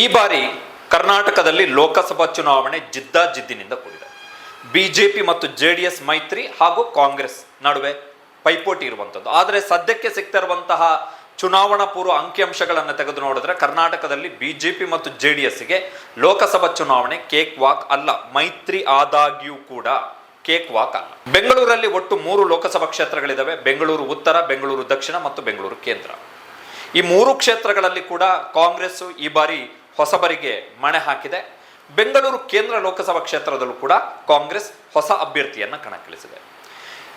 ಈ ಬಾರಿ ಕರ್ನಾಟಕದಲ್ಲಿ ಲೋಕಸಭಾ ಚುನಾವಣೆ ಜಿದ್ದಾಜಿದ್ದಿನಿಂದ ಕೂಡಿದೆ. ಬಿಜೆಪಿ ಮತ್ತು ಜೆ ಡಿ ಎಸ್ ಮೈತ್ರಿ ಹಾಗೂ ಕಾಂಗ್ರೆಸ್ ನಡುವೆ ಪೈಪೋಟಿ ಇರುವಂಥದ್ದು ಆದರೆ ಸದ್ಯಕ್ಕೆ ಸಿಗ್ತಿರುವಂತಹ ಚುನಾವಣಾ ಪೂರ್ವ ಅಂಕಿಅಂಶಗಳನ್ನು ತೆಗೆದು ನೋಡಿದ್ರೆ ಕರ್ನಾಟಕದಲ್ಲಿ ಬಿಜೆಪಿ ಮತ್ತು ಜೆ ಡಿ ಎಸ್ಗೆ ಲೋಕಸಭಾ ಚುನಾವಣೆ ಕೇಕ್ ವಾಕ್ ಅಲ್ಲ. ಮೈತ್ರಿ ಆದಾಗ್ಯೂ ಕೂಡ ಕೇಕ್ ವಾಕ್ ಅಲ್ಲ. ಬೆಂಗಳೂರಲ್ಲಿ ಒಟ್ಟು ಮೂರು ಲೋಕಸಭಾ ಕ್ಷೇತ್ರಗಳಿದ್ದಾವೆ ಬೆಂಗಳೂರು ಉತ್ತರ, ಬೆಂಗಳೂರು ದಕ್ಷಿಣ ಮತ್ತು ಬೆಂಗಳೂರು ಕೇಂದ್ರ. ಈ ಮೂರು ಕ್ಷೇತ್ರಗಳಲ್ಲಿ ಕೂಡ ಕಾಂಗ್ರೆಸ್ ಈ ಬಾರಿ ಹೊಸಬರಿಗೆ ಮಣೆ ಹಾಕಿದೆ. ಬೆಂಗಳೂರು ಕೇಂದ್ರ ಲೋಕಸಭಾ ಕ್ಷೇತ್ರದಲ್ಲೂ ಕೂಡ ಕಾಂಗ್ರೆಸ್ ಹೊಸ ಅಭ್ಯರ್ಥಿಯನ್ನು ಕಣಕ್ಕಿಳಿಸಿದೆ.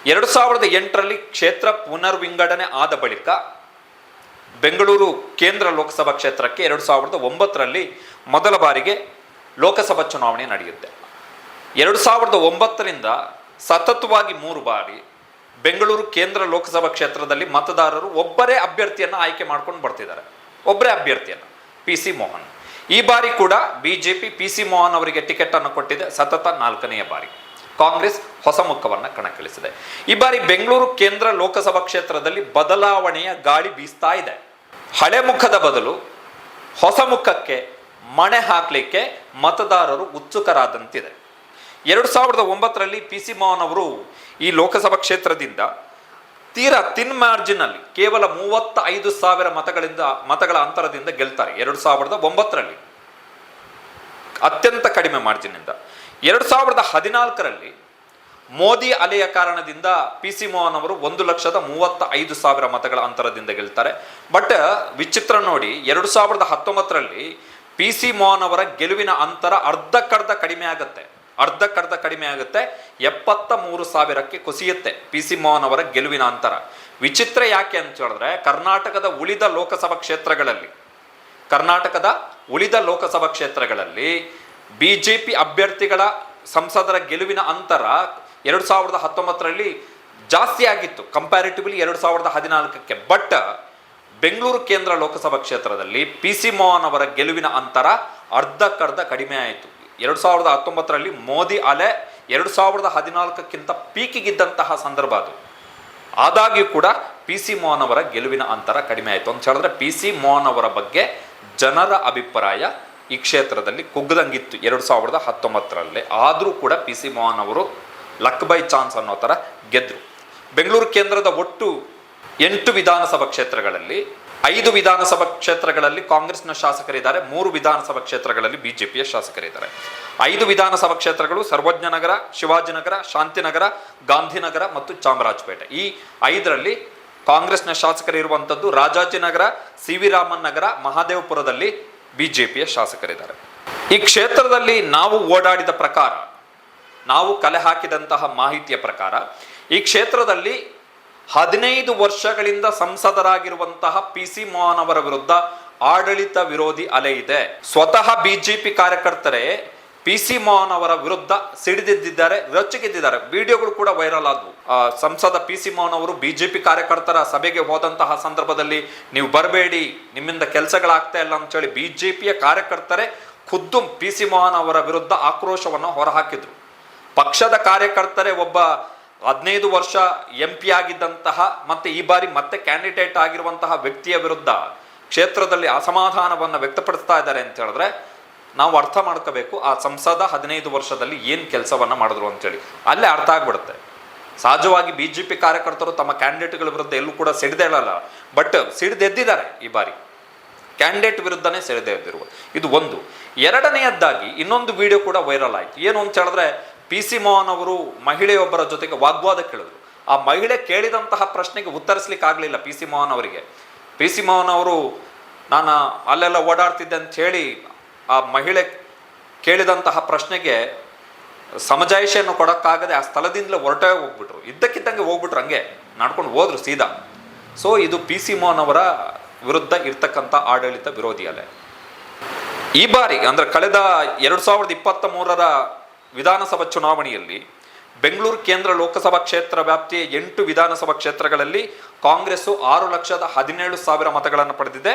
ಎರಡು ಸಾವಿರದ ಎಂಟರಲ್ಲಿ ಕ್ಷೇತ್ರ ಪುನರ್ವಿಂಗಡಣೆ ಆದ ಬಳಿಕ ಬೆಂಗಳೂರು ಕೇಂದ್ರ ಲೋಕಸಭಾ ಕ್ಷೇತ್ರಕ್ಕೆ ಎರಡು ಸಾವಿರದ ಒಂಬತ್ತರಲ್ಲಿ ಮೊದಲ ಬಾರಿಗೆ ಲೋಕಸಭಾ ಚುನಾವಣೆ ನಡೆಯುತ್ತೆ. ಎರಡು ಸಾವಿರದ ಒಂಬತ್ತರಿಂದ ಸತತವಾಗಿ ಮೂರು ಬಾರಿ ಬೆಂಗಳೂರು ಕೇಂದ್ರ ಲೋಕಸಭಾ ಕ್ಷೇತ್ರದಲ್ಲಿ ಮತದಾರರು ಒಬ್ಬರೇ ಅಭ್ಯರ್ಥಿಯನ್ನು ಆಯ್ಕೆ ಮಾಡ್ಕೊಂಡು ಬರ್ತಿದ್ದಾರೆ. ಒಬ್ಬರೇ ಅಭ್ಯರ್ಥಿಯನ್ನು, ಪಿ ಸಿ ಮೋಹನ್. ಈ ಬಾರಿ ಕೂಡ ಬಿಜೆಪಿ ಪಿ ಸಿ ಮೋಹನ್ ಅವರಿಗೆ ಟಿಕೆಟ್ ಅನ್ನು ಕೊಟ್ಟಿದೆ. ಸತತ ನಾಲ್ಕನೆಯ ಬಾರಿ. ಕಾಂಗ್ರೆಸ್ ಹೊಸ ಮುಖವನ್ನು ಕಣಕ್ಕಿಳಿಸಿದೆ. ಈ ಬಾರಿ ಬೆಂಗಳೂರು ಕೇಂದ್ರ ಲೋಕಸಭಾ ಕ್ಷೇತ್ರದಲ್ಲಿ ಬದಲಾವಣೆಯ ಗಾಳಿ ಬೀಸ್ತಾ ಇದೆ. ಹಳೆ ಮುಖದ ಬದಲು ಹೊಸ ಮುಖಕ್ಕೆ ಮಣೆ ಹಾಕಲಿಕ್ಕೆ ಮತದಾರರು ಉತ್ಸುಕರಾದಂತಿದೆ. ಎರಡು ಸಾವಿರದ ಒಂಬತ್ತರಲ್ಲಿ ಪಿ ಸಿ ಮೋಹನ್ ಅವರು ಈ ಲೋಕಸಭಾ ಕ್ಷೇತ್ರದಿಂದ ತೀರಾ ತಿನ್ ಮಾರ್ಜಿನಲ್ಲಿ ಕೇವಲ ಮೂವತ್ತ ಐದು ಸಾವಿರ ಮತಗಳಿಂದ, ಮತಗಳ ಅಂತರದಿಂದ ಗೆಲ್ತಾರೆ. ಎರಡು ಸಾವಿರದ ಒಂಬತ್ತರಲ್ಲಿ. ಅತ್ಯಂತ ಕಡಿಮೆ ಮಾರ್ಜಿನಿಂದ ಎರಡು ಸಾವಿರದ ಹದಿನಾಲ್ಕರಲ್ಲಿ ಮೋದಿ ಅಲೆಯ ಕಾರಣದಿಂದ ಪಿ ಸಿ ಮೋಹನ್ ಅವರು ಒಂದು ಲಕ್ಷದ ಮೂವತ್ತ ಐದು ಸಾವಿರ ಮತಗಳ ಅಂತರದಿಂದ ಗೆಲ್ತಾರೆ. ಬಟ್ ವಿಚಿತ್ರ ನೋಡಿ, ಎರಡು ಸಾವಿರದ ಹತ್ತೊಂಬತ್ತರಲ್ಲಿ ಪಿ ಸಿ ಮೋಹನ್ ಅವರ ಗೆಲುವಿನ ಅಂತರ ಅರ್ಧಕ್ಕರ್ಧ ಕಡಿಮೆ ಆಗುತ್ತೆ. ಅರ್ಧಕ್ಕರ್ಧ ಕಡಿಮೆ ಆಗುತ್ತೆ. ಎಪ್ಪತ್ತ ಮೂರು ಸಾವಿರಕ್ಕೆ ಕುಸಿಯುತ್ತೆ. ಪಿ ಸಿ ಮೋಹನ್ ಅವರ ಗೆಲುವಿನ ಅಂತರ. ವಿಚಿತ್ರ ಯಾಕೆ ಅಂತ ಹೇಳಿದ್ರೆ ಕರ್ನಾಟಕದ ಉಳಿದ ಲೋಕಸಭಾ ಕ್ಷೇತ್ರಗಳಲ್ಲಿ, ಕರ್ನಾಟಕದ ಉಳಿದ ಲೋಕಸಭಾ ಕ್ಷೇತ್ರಗಳಲ್ಲಿ ಬಿ ಜೆ ಪಿ ಅಭ್ಯರ್ಥಿಗಳ ಸಂಸದರ ಗೆಲುವಿನ ಅಂತರ ಎರಡು ಸಾವಿರದ ಹತ್ತೊಂಬತ್ತರಲ್ಲಿ ಜಾಸ್ತಿ ಆಗಿತ್ತು. ಕಂಪ್ಯಾರಿಟಿವ್ಲಿ ಎರಡು ಸಾವಿರದ ಹದಿನಾಲ್ಕಕ್ಕೆ. ಬಟ್ ಬೆಂಗಳೂರು ಕೇಂದ್ರ ಲೋಕಸಭಾ ಕ್ಷೇತ್ರದಲ್ಲಿ ಪಿ ಸಿ ಮೋಹನ್ ಅವರ ಗೆಲುವಿನ ಅಂತರ ಅರ್ಧಕ್ಕರ್ಧ ಕಡಿಮೆ ಆಯಿತು. ಎರಡು ಸಾವಿರದ ಹತ್ತೊಂಬತ್ತರಲ್ಲಿ ಮೋದಿ ಅಲೆ ಎರಡು ಸಾವಿರದ ಹದಿನಾಲ್ಕಕ್ಕಿಂತ ಪೀಕಿಗಿದ್ದಂತಹ ಸಂದರ್ಭ ಅದು. ಆದಾಗ್ಯೂ ಕೂಡ ಪಿ ಸಿ ಮೋಹನ್ ಅವರ ಗೆಲುವಿನ ಅಂತರ ಕಡಿಮೆ ಆಯಿತು. ಅಂತ ಹೇಳಿದ್ರೆ ಪಿ ಸಿ ಮೋಹನ್ ಅವರ ಬಗ್ಗೆ ಜನರ ಅಭಿಪ್ರಾಯ ಈ ಕ್ಷೇತ್ರದಲ್ಲಿ ಕುಗ್ಗದಂಗಿತ್ತು ಎರಡು ಸಾವಿರದ ಹತ್ತೊಂಬತ್ತರಲ್ಲಿ. ಆದರೂ ಕೂಡ ಪಿ ಸಿ ಮೋಹನ್ ಅವರು ಲಕ್ ಬೈ ಚಾನ್ಸ್ ಅನ್ನೋ ಥರ ಗೆದ್ದರು ಬೆಂಗಳೂರು ಕೇಂದ್ರದ ಒಟ್ಟು ಎಂಟು ವಿಧಾನಸಭಾ ಕ್ಷೇತ್ರಗಳಲ್ಲಿ ಐದು ವಿಧಾನಸಭಾ ಕ್ಷೇತ್ರಗಳಲ್ಲಿ ಕಾಂಗ್ರೆಸ್ನ ಶಾಸಕರಿದ್ದಾರೆ, ಮೂರು ವಿಧಾನಸಭಾ ಕ್ಷೇತ್ರಗಳಲ್ಲಿ ಬಿಜೆಪಿಯ ಶಾಸಕರಿದ್ದಾರೆ. ಐದು ವಿಧಾನಸಭಾ ಕ್ಷೇತ್ರಗಳು ಸರ್ವಜ್ಞನಗರ ಶಿವಾಜಿನಗರ ಶಾಂತಿನಗರ ಗಾಂಧಿನಗರ ಮತ್ತು ಚಾಮರಾಜಪೇಟೆ. ಈ ಐದರಲ್ಲಿ ಕಾಂಗ್ರೆಸ್ನ ಶಾಸಕರಿರುವಂಥದ್ದು ರಾಜಾಜಿನಗರ ಸಿ ವಿ ರಾಮನ್ ನಗರ, ಮಹಾದೇವಪುರದಲ್ಲಿ ಬಿಜೆಪಿಯ ಶಾಸಕರಿದ್ದಾರೆ. ಈ ಕ್ಷೇತ್ರದಲ್ಲಿ ನಾವು ಓಡಾಡಿದ ಪ್ರಕಾರ, ನಾವು ಕಲೆ ಹಾಕಿದಂತಹ ಮಾಹಿತಿಯ ಪ್ರಕಾರ, ಈ ಕ್ಷೇತ್ರದಲ್ಲಿ ಹದಿನೈದು ವರ್ಷಗಳಿಂದ ಸಂಸದರಾಗಿರುವಂತಹ ಪಿ ಸಿ ಮೋಹನ್ ಅವರ ವಿರುದ್ಧ ಆಡಳಿತ ವಿರೋಧಿ ಅಲೆ ಇದೆ. ಸ್ವತಃ ಬಿಜೆಪಿ ಕಾರ್ಯಕರ್ತರೇ ಪಿ ಸಿ ಮೋಹನ್ ಅವರ ವಿರುದ್ಧ ಸಿಡಿದಿದ್ದಾರೆ ರೊಚ್ಚಿಗೆದ್ದಿದ್ದಾರೆ. ವಿಡಿಯೋಗಳು ಕೂಡ ವೈರಲ್ ಆದವು. ಸಂಸದ ಪಿ ಸಿ ಮೋಹನ್ ಅವರು ಬಿಜೆಪಿ ಕಾರ್ಯಕರ್ತರ ಸಭೆಗೆ ಹೋದಂತಹ ಸಂದರ್ಭದಲ್ಲಿ ನೀವು ಬರಬೇಡಿ, ನಿಮ್ಮಿಂದ ಕೆಲಸಗಳಾಗ್ತಾ ಇಲ್ಲ ಅಂತೇಳಿ ಬಿಜೆಪಿಯ ಕಾರ್ಯಕರ್ತರೇ ಖುದ್ದು ಪಿ ಸಿ ಮೋಹನ್ ಅವರ ವಿರುದ್ಧ ಆಕ್ರೋಶವನ್ನು ಹೊರಹಾಕಿದ್ರು. ಪಕ್ಷದ ಕಾರ್ಯಕರ್ತರೇ ಒಬ್ಬ ಹದಿನೈದು ವರ್ಷ ಎಂ ಪಿ ಆಗಿದ್ದಂತಹ ಮತ್ತೆ ಈ ಬಾರಿ ಮತ್ತೆ ಕ್ಯಾಂಡಿಡೇಟ್ ಆಗಿರುವಂತಹ ವ್ಯಕ್ತಿಯ ವಿರುದ್ಧ ಕ್ಷೇತ್ರದಲ್ಲಿ ಅಸಮಾಧಾನವನ್ನು ವ್ಯಕ್ತಪಡಿಸ್ತಾ ಇದ್ದಾರೆ ಅಂತ ಹೇಳಿದ್ರೆ ನಾವು ಅರ್ಥ ಮಾಡ್ಕೋಬೇಕು, ಆ ಸಂಸದ ಹದಿನೈದು ವರ್ಷದಲ್ಲಿ ಏನು ಕೆಲಸವನ್ನ ಮಾಡಿದ್ರು ಅಂತೇಳಿ. ಅಲ್ಲೇ ಅರ್ಥ ಆಗ್ಬಿಡುತ್ತೆ. ಸಹಜವಾಗಿ ಬಿ ಜೆ ಪಿ ಕಾರ್ಯಕರ್ತರು ತಮ್ಮ ಕ್ಯಾಂಡಿಡೇಟ್ಗಳ ವಿರುದ್ಧ ಎಲ್ಲೂ ಕೂಡ ಸಿಡಿದೇಳಲ್ಲ ಬಟ್ ಸಿಡಿದೆದ್ದಿದ್ದಾರೆ ಈ ಬಾರಿ. ಕ್ಯಾಂಡಿಡೇಟ್ ವಿರುದ್ಧನೇ ಸೆಳೆದೆದ್ದಿರುವ ಇದು ಒಂದು. ಎರಡನೆಯದ್ದಾಗಿ ಇನ್ನೊಂದು ವಿಡಿಯೋ ಕೂಡ ವೈರಲ್ ಆಯಿತು. ಏನು ಅಂತ ಹೇಳಿದ್ರೆ ಪಿ ಸಿ ಮೋಹನ್ ಅವರು ಮಹಿಳೆಯೊಬ್ಬರ ಜೊತೆಗೆ ವಾಗ್ವಾದ ಕೇಳಿದ್ರು. ಆ ಮಹಿಳೆ ಕೇಳಿದಂತಹ ಪ್ರಶ್ನೆಗೆ ಉತ್ತರಿಸ್ಲಿಕ್ಕೆ ಆಗಲಿಲ್ಲ ಪಿ ಸಿ ಮೋಹನ್ ಅವರಿಗೆ. ಪಿ ಸಿ ಮೋಹನ್ ಅವರು, ನಾನು ಅಲ್ಲೆಲ್ಲ ಓಡಾಡ್ತಿದ್ದೆ ಅಂತ ಹೇಳಿ ಆ ಮಹಿಳೆ ಕೇಳಿದಂತಹ ಪ್ರಶ್ನೆಗೆ ಸಮಜಾಯಿಷಿಯನ್ನು ಕೊಡೋಕ್ಕಾಗದೆ ಆ ಸ್ಥಳದಿಂದಲೇ ಹೊರಟೇ ಹೋಗ್ಬಿಟ್ರು. ಇದ್ದಕ್ಕಿದ್ದಂಗೆ ಹೋಗ್ಬಿಟ್ರು ಹಂಗೆ. ನಡ್ಕೊಂಡು ಹೋದ್ರು ಸೀದಾ. ಸೊ ಇದು ಪಿ ಸಿ ಮೋಹನ್ ಅವರ ವಿರುದ್ಧ ಇರ್ತಕ್ಕಂಥ ಆಡಳಿತ ವಿರೋಧಿ ಅಲೆ. ಈ ಬಾರಿ, ಅಂದರೆ ಕಳೆದ ಎರಡು ಸಾವಿರದ ಇಪ್ಪತ್ತ ಮೂರರ ವಿಧಾನಸಭಾ ಚುನಾವಣೆಯಲ್ಲಿ ಬೆಂಗಳೂರು ಕೇಂದ್ರ ಲೋಕಸಭಾ ಕ್ಷೇತ್ರ ವ್ಯಾಪ್ತಿಯ ಎಂಟು ವಿಧಾನಸಭಾ ಕ್ಷೇತ್ರಗಳಲ್ಲಿ ಕಾಂಗ್ರೆಸ್ಸು ಆರು ಲಕ್ಷದ ಹದಿನೇಳು ಸಾವಿರ ಮತಗಳನ್ನು ಪಡೆದಿದೆ.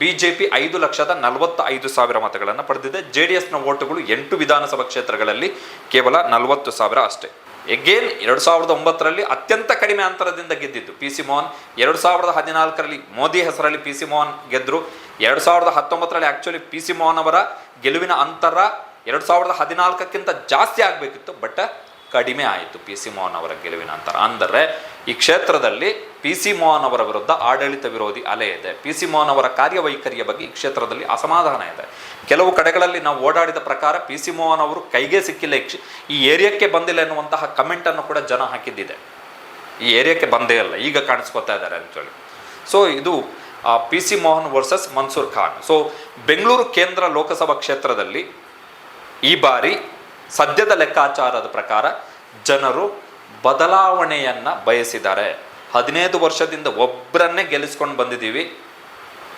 ಬಿಜೆಪಿ ಐದು ಲಕ್ಷದ ನಲವತ್ತ ಐದು ಸಾವಿರ ಮತಗಳನ್ನು ಪಡೆದಿದೆ. ಜೆ ಡಿ ಎಸ್ನ ಓಟುಗಳು ಎಂಟು ವಿಧಾನಸಭಾ ಕ್ಷೇತ್ರಗಳಲ್ಲಿ ಕೇವಲ ನಲವತ್ತು ಸಾವಿರ ಅಷ್ಟೇ. ಎಗೇನ್ ಎರಡು ಸಾವಿರದ ಒಂಬತ್ತರಲ್ಲಿ ಅತ್ಯಂತ ಕಡಿಮೆ ಅಂತರದಿಂದ ಗೆದ್ದಿದ್ದು ಪಿ ಸಿ ಮೋಹನ್. ಎರಡು ಸಾವಿರದ ಹದಿನಾಲ್ಕರಲ್ಲಿ ಮೋದಿ ಹೆಸರಲ್ಲಿ ಪಿ ಸಿ ಮೋಹನ್ ಗೆದ್ದರು ಎರಡು ಸಾವಿರದ ಹತ್ತೊಂಬತ್ತರಲ್ಲಿ ಆ್ಯಕ್ಚುಲಿ ಪಿ ಸಿ ಮೋಹನ್ ಅವರ ಗೆಲುವಿನ ಅಂತರ ಎರಡು ಸಾವಿರದ ಹದಿನಾಲ್ಕಕ್ಕಿಂತ ಜಾಸ್ತಿ ಆಗಬೇಕಿತ್ತು, ಬಟ್ ಕಡಿಮೆ ಆಯಿತು ಪಿ ಸಿ ಮೋಹನ್ ಅವರ ಗೆಲುವಿನ ಅಂತರ ಅಂದರೆ, ಈ ಕ್ಷೇತ್ರದಲ್ಲಿ ಪಿ ಸಿ ಮೋಹನ್ ಅವರ ವಿರುದ್ಧ ಆಡಳಿತ ವಿರೋಧಿ ಅಲೆ ಇದೆ. ಪಿ ಸಿ ಮೋಹನ್ ಅವರ ಕಾರ್ಯವೈಖರಿಯ ಬಗ್ಗೆ ಈ ಕ್ಷೇತ್ರದಲ್ಲಿ ಅಸಮಾಧಾನ ಇದೆ. ಕೆಲವು ಕಡೆಗಳಲ್ಲಿ ನಾವು ಓಡಾಡಿದ ಪ್ರಕಾರ ಪಿ ಸಿ ಮೋಹನ್ ಅವರು ಕೈಗೆ ಸಿಕ್ಕಿಲ್ಲ. ಈ ಏರಿಯಾಕ್ಕೆ ಬಂದಿಲ್ಲ ಎನ್ನುವಂತಹ ಕಮೆಂಟನ್ನು ಕೂಡ ಜನ ಹಾಕಿದ್ದಿದೆ. ಈ ಏರಿಯಾಕ್ಕೆ ಬಂದೇ ಇಲ್ಲ ಈಗ ಕಾಣಿಸ್ಕೊತಾ ಇದ್ದಾರೆ ಅಂತೇಳಿ ಸೊ ಇದು P C Mohan versus Mansoor Khan. So Bengaluru ಕೇಂದ್ರ ಲೋಕಸಭಾ ಕ್ಷೇತ್ರದಲ್ಲಿ ಈ ಬಾರಿ ಸದ್ಯದ ಲೆಕ್ಕಾಚಾರದ ಪ್ರಕಾರ ಜನರು ಬದಲಾವಣೆಯನ್ನು ಬಯಸಿದ್ದಾರೆ. ಹದಿನೈದು ವರ್ಷದಿಂದ ಒಬ್ಬರನ್ನೇ ಗೆಲ್ಲಿಸ್ಕೊಂಡು ಬಂದಿದ್ದೀವಿ.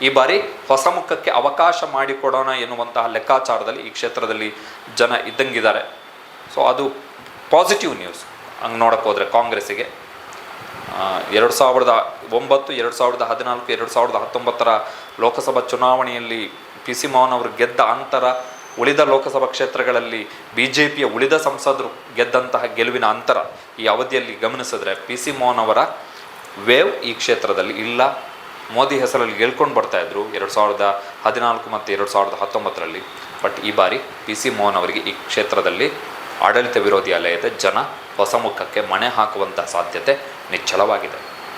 ಈ ಬಾರಿ ಹೊಸ ಮುಖಕ್ಕೆ ಅವಕಾಶ ಮಾಡಿಕೊಡೋಣ ಎನ್ನುವಂತಹ ಲೆಕ್ಕಾಚಾರದಲ್ಲಿ ಈ ಕ್ಷೇತ್ರದಲ್ಲಿ ಜನ ಇದ್ದಂಗಿದ್ದಾರೆ. ಸೊ ಅದು ಪಾಸಿಟಿವ್ ನ್ಯೂಸ್ ಹಂಗೆ ನೋಡಕ್ಕೆ ಹೋದರೆ ಕಾಂಗ್ರೆಸ್ಸಿಗೆ. ಎರಡು ಸಾವಿರದ ಒಂಬತ್ತು, ಎರಡು ಸಾವಿರದ ಹದಿನಾಲ್ಕು, ಎರಡು ಸಾವಿರದ ಹತ್ತೊಂಬತ್ತರ ಲೋಕಸಭಾ ಚುನಾವಣೆಯಲ್ಲಿ ಪಿ ಸಿ ಮೋಹನ್ ಅವರು ಗೆದ್ದ ಅಂತರ ಉಳಿದ ಲೋಕಸಭಾ ಕ್ಷೇತ್ರಗಳಲ್ಲಿ ಬಿ ಜೆ ಪಿಯ ಉಳಿದ ಸಂಸದರು ಗೆದ್ದಂತಹ ಗೆಲುವಿನ ಅಂತರ ಈ ಅವಧಿಯಲ್ಲಿ ಗಮನಿಸಿದ್ರೆ ಪಿ ಸಿ ಮೋಹನ್ ಅವರ ವೇವ್ ಈ ಕ್ಷೇತ್ರದಲ್ಲಿ ಇಲ್ಲ. ಮೋದಿ ಹೆಸರಲ್ಲಿ ಗೆಲ್ಕೊಂಡು ಬರ್ತಾಯಿದ್ರು ಎರಡು ಸಾವಿರದ ಹದಿನಾಲ್ಕು ಮತ್ತು ಎರಡು ಸಾವಿರದ ಹತ್ತೊಂಬತ್ತರಲ್ಲಿ. ಬಟ್ ಈ ಬಾರಿ ಪಿ ಸಿ ಮೋಹನ್ ಅವರಿಗೆ ಈ ಕ್ಷೇತ್ರದಲ್ಲಿ ಆಡಳಿತ ವಿರೋಧಿ ಅಲಯದ ಜನ ಹೊಸ ಮುಖಕ್ಕೆ ಮಣೆ ಹಾಕುವಂಥ ಸಾಧ್ಯತೆ ನಿಚ್ಚಳವಾಗಿದೆ.